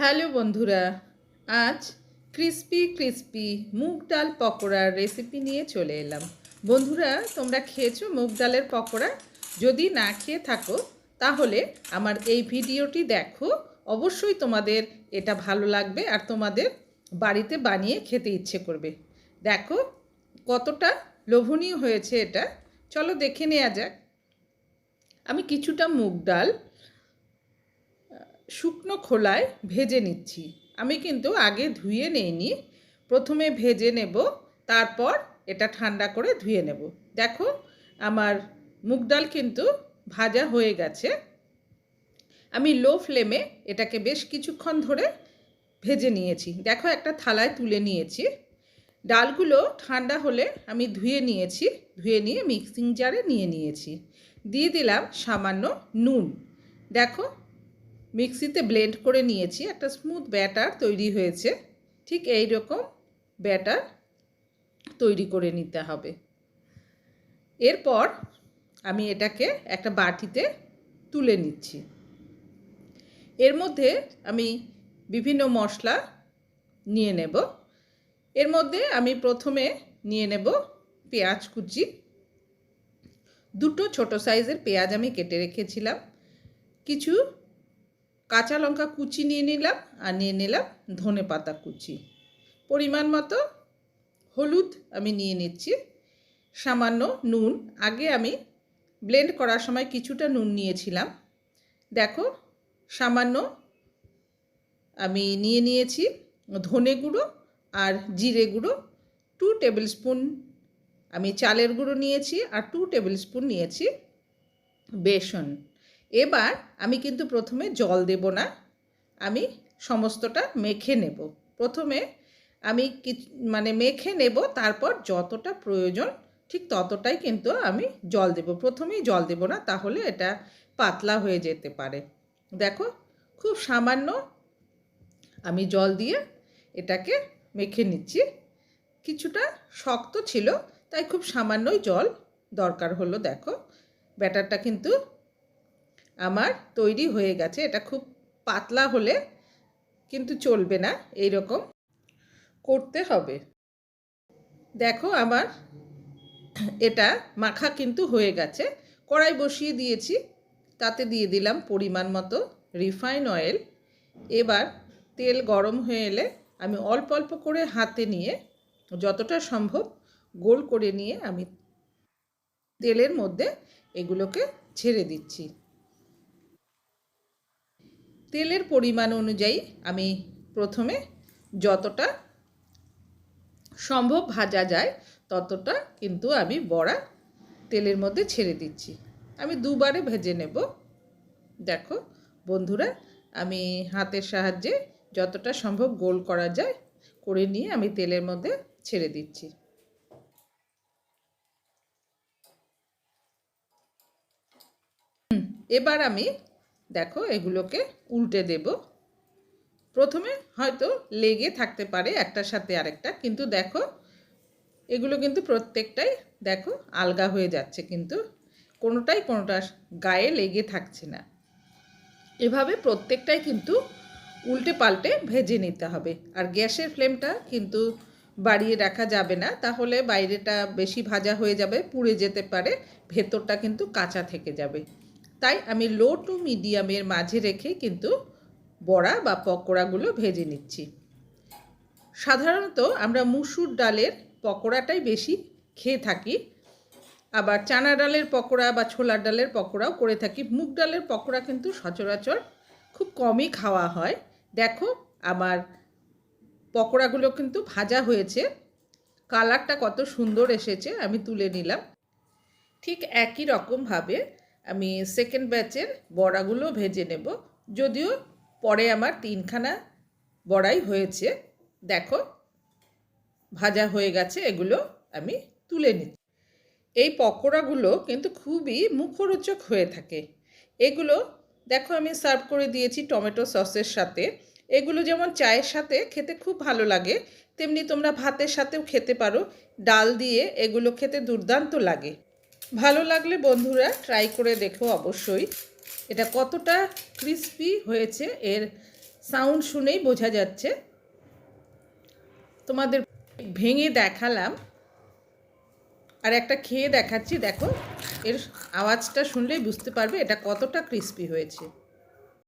Hello বন্ধুরা, আজ crispy crispy মুগ ডাল পকোড়ার রেসিপি নিয়ে চলে এলাম। বন্ধুরা, তোমরা খেয়েছো মুগ ডালের পকোড়া? যদি না খেয়ে থাকো, তাহলে আমার এই ভিডিওটি দেখো। অবশ্যই তোমাদের এটা ভালো লাগবে আর তোমাদের বাড়িতে বানিয়ে খেতে ইচ্ছে করবে। দেখো, কতটা লোভনীয় হয়েছে এটা। চলো দেখে নেওয়া যাক। আমি কিছুটা মুগ ডাল শুকনো খোলায় ভেজে নিচ্ছি। আমি কিন্তু আগে ধুয়ে নেইনি। প্রথমে ভেজে নেব, তারপর এটা ঠান্ডা করে ধুয়ে নেব। দেখো, আমার মুগ ডাল কিন্তু ভাজা হয়ে গেছে। আমি লো ফ্লেমে এটাকে বেশ কিছুক্ষণ ধরে ভেজে নিয়েছি। দেখো, একটা থালায় তুলে নিয়েছি। ডালগুলো ঠান্ডা হলে আমি ধুয়ে নিয়েছি। ধুয়ে নিয়ে মিক্সিং জারে নিয়ে নিয়েছি। দিয়ে দিলাম সামান্য নুন। দেখো মিক্সিতে ব্লেন্ড করে নিয়েছি। একটা স্মুথ ব্যাটার তৈরি হয়েছে। ঠিক এই রকম ব্যাটার তৈরি করে নিতে হবে। এরপর আমি এটাকে একটা বাটিতে তুলে নিচ্ছি। এর মধ্যে আমি বিভিন্ন মশলা নিয়ে নেব। এর মধ্যে আমি প্রথমে নিয়ে নেব পেঁয়াজ কুচি। দুটো ছোট সাইজের পেঁয়াজ আমি কেটে রেখেছিলাম। কিছু কাঁচা লঙ্কা কুচি নিয়ে নিলাম আর নিয়ে নিলাম ধনে পাতা কুচি। পরিমাণ মতো হলুদ আমি নিয়ে নিচ্ছি। সামান্য নুন। আগে আমি ব্লেন্ড করার সময় কিছুটা নুন নিয়েছিলাম। দেখো, সামান্য আমি নিয়ে নিয়েছি ধনে গুঁড়ো আর জিরে গুঁড়ো। টু টেবিল স্পুন আমি চালের গুঁড়ো নিয়েছি আর টু টেবিল স্পুন নিয়েছি বেসন। এবার আমি কিন্তু প্রথমে জল দেব না, আমি সমস্তটা মেখে নেব। প্রথমে আমি মানে মেখে নেব, তারপর যতটা প্রয়োজন ঠিক ততটাই কিন্তু আমি জল দেব। প্রথমেই জল দেব না, তাহলে এটা পাতলা হয়ে যেতে পারে। দেখো, খুব সামান্য আমি জল দিয়ে এটাকে মেখে নিচ্ছি। কিছুটা শক্ত ছিল, তাই খুব সামান্যই জল দরকার হলো, দেখো। ব্যাটারটা কিন্তু আমার তৈরি হয়ে গেছে। এটা খুব পাতলা হলে কিন্তু চলবে না এই রকম করতে হবে। দেখো আমার এটা মাখা কিন্তু হয়ে গেছে। কড়াই বসিয়ে দিয়েছি, তাতে দিয়ে দিলাম পরিমাণ মতো রিফাইন অয়েল। এবার তেল গরম হয়ে এলে আমি অল্প অল্প করে হাতে নিয়ে যতটা সম্ভব গোল করে নিয়ে আমি তেলের মধ্যে এগুলোকে ছেড়ে দিচ্ছি। তেলের পরিমাণ অনুযায়ী আমি প্রথমে যতটা সম্ভব ভাজা যায়, ততটা কিন্তু আমি বড়া তেলের মধ্যে ছেড়ে দিচ্ছি। আমি দুবারে ভেজে নেব। দেখো বন্ধুরা, আমি হাতের সাহায্যে যতটা সম্ভব গোল করা যায়, করে নিয়ে আমি তেলের মধ্যে ছেড়ে দিচ্ছি। এবার আমি দেখো এগুলোকে উল্টে দেব। প্রথমে হয়তো লেগে থাকতে পারে একটার সাথে আরেকটা, কিন্তু দেখো এগুলো কিন্তু প্রত্যেকটাই দেখো আলগা হয়ে যাচ্ছে কিন্তু, কোনোটাই কোনোটা গায়ে লেগে থাকছে না। এভাবে প্রত্যেকটাই কিন্তু উল্টে পাল্টে ভেজে নিতে হবে। আর গ্যাসের ফ্লেমটা কিন্তু বাড়িয়ে রাখা যাবে না, তাহলে বাইরেটা বেশি ভাজা হয়ে যাবে, পুড়ে যেতে পারে, ভেতরটা কিন্তু কাঁচা থেকে যাবে। তাই আমি লো টু মিডিয়ামের মাঝে রেখে কিন্তু বড়া বা পকোড়াগুলো ভেজে নিচ্ছি। সাধারণত আমরা মুসুর ডালের পকোড়াটাই বেশি খেয়ে থাকি। আবার চানা ডালের পকোড়া বা ছোলার ডালের পকোড়াও করে থাকি। মুগ ডালের পকোড়া কিন্তু সচরাচর খুব কমই খাওয়া হয়। দেখো, আমার পকোড়াগুলো কিন্তু ভাজা হয়েছে। কালারটা কত সুন্দর এসেছে, আমি তুলে নিলাম। ঠিক একই রকমভাবে আমি সেকেন্ড ব্যাচের বড়াগুলো ভেজে নেব। যদিও পরে আমার তিনখানা বড়াই হয়েছে। দেখো, ভাজা হয়ে গেছে, এগুলো আমি তুলে নিচ্ছি। এই পকোড়াগুলো কিন্তু খুবই মুখরোচক হয়ে থাকে। এগুলো, দেখো আমি সার্ভ করে দিয়েছি টমেটো সসের সাথে। এগুলো যেমন চায়ের সাথে খেতে খুব ভালো লাগে, তেমনি তোমরা ভাতের সাথেও খেতে পারো। ডাল দিয়ে এগুলো খেতে দুর্দান্ত লাগে। ভালো লাগলে বন্ধুরা ট্রাই করে দেখো অবশ্যই। এটা কতটা ক্রিস্পি হয়েছে, এর সাউন্ড শুনেই বোঝা যাচ্ছে। তোমাদের ভেঙে দেখালাম। আর একটা খেয়ে দেখাচ্ছি, দেখো, এর আওয়াজটা শুনলেই বুঝতে পারবে এটা কতটা ক্রিস্পি হয়েছে।